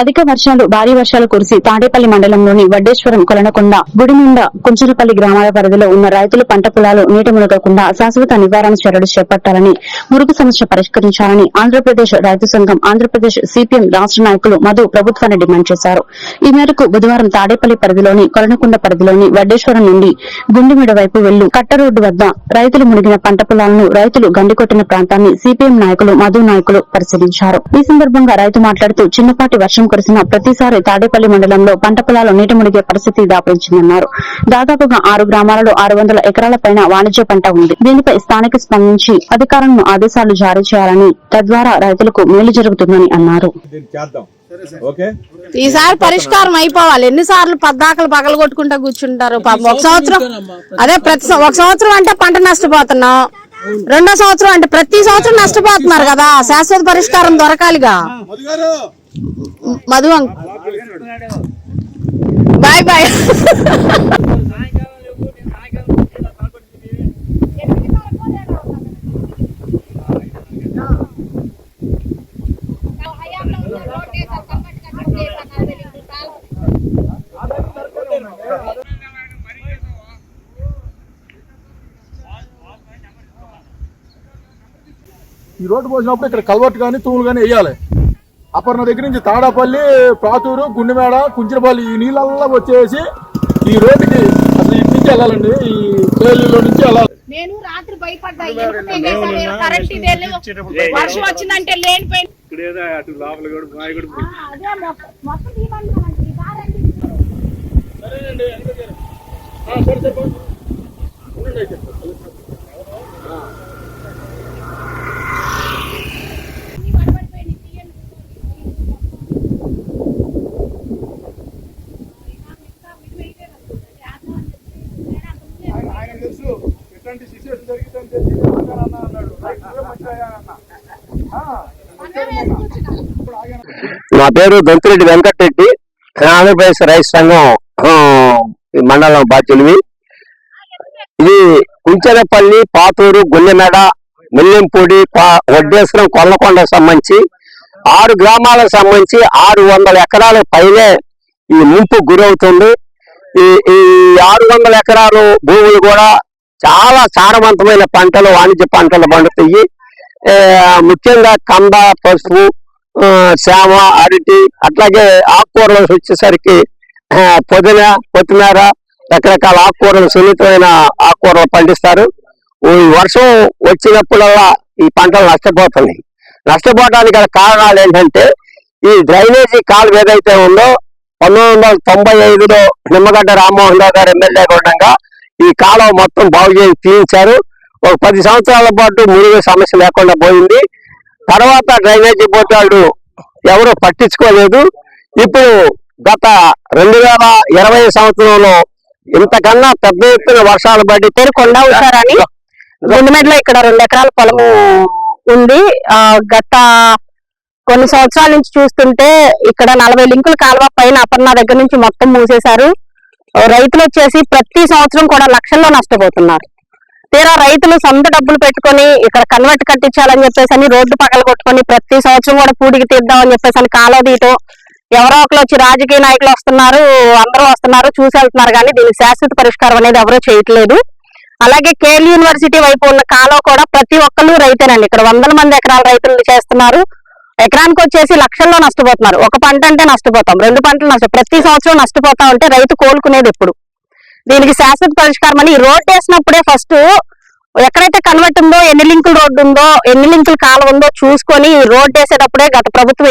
అధిక వర్షాలు భారీ వర్షాలు కురిసి తాడేపల్లి మండలంలోని వడ్డేశ్వరం కొలనకొండ గుడినుండ కుంచరపల్లి గ్రామాల పరిధిలో ఉన్న రైతులు పంట పొలాలు నీటి మునగకుండా శాశ్వత నివారణ చర్యలు చేపట్టాలని మురుగు సమస్య పరిష్కరించాలని ఆంధ్రప్రదేశ్ రైతు సంఘం ఆంధ్రప్రదేశ్ సిపిఎం రాష్ట నాయకులు మధు ప్రభుత్వాన్ని డిమాండ్ చేశారు. ఈ మేరకు బుధవారం తాడేపల్లి పరిధిలోని కొలనకొండ పరిధిలోని వడ్డేశ్వరం నుండి గుండిమిడ వైపు వెళ్ళి కట్ట రోడ్డు వద్ద రైతులు మునిగిన పంట పొలాలను రైతులు గండికొట్టిన ప్రాంతాన్ని సిపిఎం నాయకులు మధు నాయకులు పరిశీలించారు. ఈ సందర్భంగా రైతు మాట్లాడుతూ చిన్నపాటి వర్షం కురిసిన ప్రతిసారి తాడేపల్లి మండలంలో పంట పొలాలు నీట మునిగే పరిస్థితి దాపరించిందన్నారు. దాదాపుగా ఆరు గ్రామాలలో ఆరు వందల ఎకరాల పైన వాణిజ్య పంట ఉంది. దీనిపై స్థానిక స్పందించి అధికారులను ఆదేశాలు జారీ చేయాలని తద్వారా రైతులకు మేలు జరుగుతుందని అన్నారు. దీన్ని చేద్దాం. ఓకే? ఈసారి పరిష్కారం అయిపోవాలి. ఎన్నిసార్లు పద్దాకలు పగలు కొట్టుకుంటా కూర్చుంటారు ఒక సంవత్సరం అదే ప్రతి ఒక సంవత్సరం అంటే పంట నష్టపోతున్నాం. రెండో సంవత్సరం అంటే ప్రతి సంవత్సరం నష్టపోతున్నారు కదా. శాశ్వత పరిష్కారం దొరకాలిగా. Madhu bye bye. ఈ రోడ్డు పోసినప్పుడు ఇక్కడ కల్వర్ట్ కానీ తూములు కానీ వేయాలి. అపర్ణ దగ్గర నుంచి తాడాపల్లి ప్రాతూరు గుండెమేడ కుంచినపల్లి ఈ నీళ్ళల్లో వచ్చేసి ఈ రోడ్డుకి అసలు ఇటు నుంచి వెళ్ళాలండి. ఈ పేలీలో నుంచి వెళ్ళాలి. నేను రాత్రి భయపడ్డా? కరెంట్. వర్షం వచ్చిందంటే అదే మొత్తం మొత్తం తీయమన్నానండి. ఈ దారి అంటే అన్ని పడబడిపోయినాయి. తీయండి. ఇంకా ఇంకా విడివిడిగా వస్తుంది. ఆత్మ అని చెప్పి నేను అంత ముందే ఆయన తెలుసు ఇలాంటి సిచ్యువేషన్ జరిగిందని తెలిసి అన్న? అన్నాడు నా పేరు దొంతిరెడ్డి వెంకటరెడ్డి. ఆంధ్రప్రదేశ్ రైతు సంఘం మండలం బాధ్యులవి. ఇది కుంచెరపల్లి పాతూరు గుల్లెమెడ మిల్లెంపూడి పా- వడ్డేశ్వరం కొల్లకొండ సంబంధించి ఆరు గ్రామాలకు సంబంధించి ఆరు వందల ఎకరాల పైనే ఈ ముంపు గురవుతుంది. ఈ ఈ ఆరు వందల ఎకరాలు భూములు కూడా చాలా సారవంతమైన పంటలు వాణిజ్య పంటలు పండుతాయి. ముఖ్యంగా కంద పసుపు ఆ, శామ అరటి అట్లాగే ఆకుకూరలు వచ్చేసరికి పుదీనా కొత్తిమీర రకరకాల ఆకుకూరలు సున్నితమైన ఆకుకూరలు పండిస్తారు. ఈ వర్షం వచ్చినప్పుడల్లా ఈ పంటలు నష్టపోతున్నాయి. నష్టపోవడానికి గల కారణాలు ఏంటంటే ఈ డ్రైనేజీ కాలువ ఏదైతే ఉందో పంతొమ్మిది వందల తొంభై ఐదులో నిమ్మగడ్డ రామ్మోహన్ రావు గారు ఎమ్మెల్యేగా ఉండగా ఈ కాలువ మొత్తం బాగు చేసి తీయించారు. ఒక పది సంవత్సరాల పాటు మురుగు సమస్య లేకుండా పోయింది. తర్వాత డ్రైనేజీ బోర్డు వాళ్ళు ఎవరు పట్టించుకోలేదు. ఇప్పుడు గత రెండు వేల ఇరవై సంవత్సరంలో ఇంతకన్నా పెద్ద ఎత్తున వర్షాలు పడి కొండ ఉసారని గుండెమెడలో ఇక్కడ రెండు ఎకరాల పొలము ఉంది. ఆ, గత కొన్ని సంవత్సరాల నుంచి చూస్తుంటే ఇక్కడ నలభై లింకుల కాలువ పైన అపర్ణ దగ్గర నుంచి మొత్తం మూసేశారు. రైతులు వచ్చేసి ప్రతి సంవత్సరం కూడా లక్షల్లో నష్టపోతున్నారు. తీరా రైతులు సొంత డబ్బులు పెట్టుకొని ఇక్కడ కన్వర్ట్ కట్టించాలని చెప్పేసి అని రోడ్డు పగల కొట్టుకొని ప్రతి సంవత్సరం కూడా పూడికి తీద్దామని చెప్పేసి అని కాలువ తీయటం ఎవరో ఒకరు వచ్చి రాజకీయ నాయకులు వస్తున్నారు అందరూ వస్తున్నారు చూసి వెళ్తున్నారు కానీ దీనికి శాశ్వత పరిష్కారం అనేది ఎవరూ చేయట్లేదు. అలాగే కేఎల్ యూనివర్సిటీ వైపు ఉన్న కాలం కూడా ప్రతి ఒక్కరు రైతేనండి. ఇక్కడ వందల మంది ఎకరాల రైతులు చేస్తున్నారు. ఎకరానికి వచ్చేసి లక్షల్లో నష్టపోతున్నారు. ఒక పంట అంటే నష్టపోతాం. రెండు పంటలు నష్ట. ప్రతి సంవత్సరం నష్టపోతా ఉంటే రైతు కోలుకునేది ఎప్పుడు? దీనికి శాశ్వత పరిష్కారం అని రోడ్ వేసినప్పుడే ఫస్ట్ ఎక్కడైతే కన్వర్ట్ ఉందో ఎన్ని లింకుల రోడ్డు ఉందో ఎన్ని లింకుల కాలం ఉందో చూసుకొని రోడ్ వేసేటప్పుడే గత ప్రభుత్వం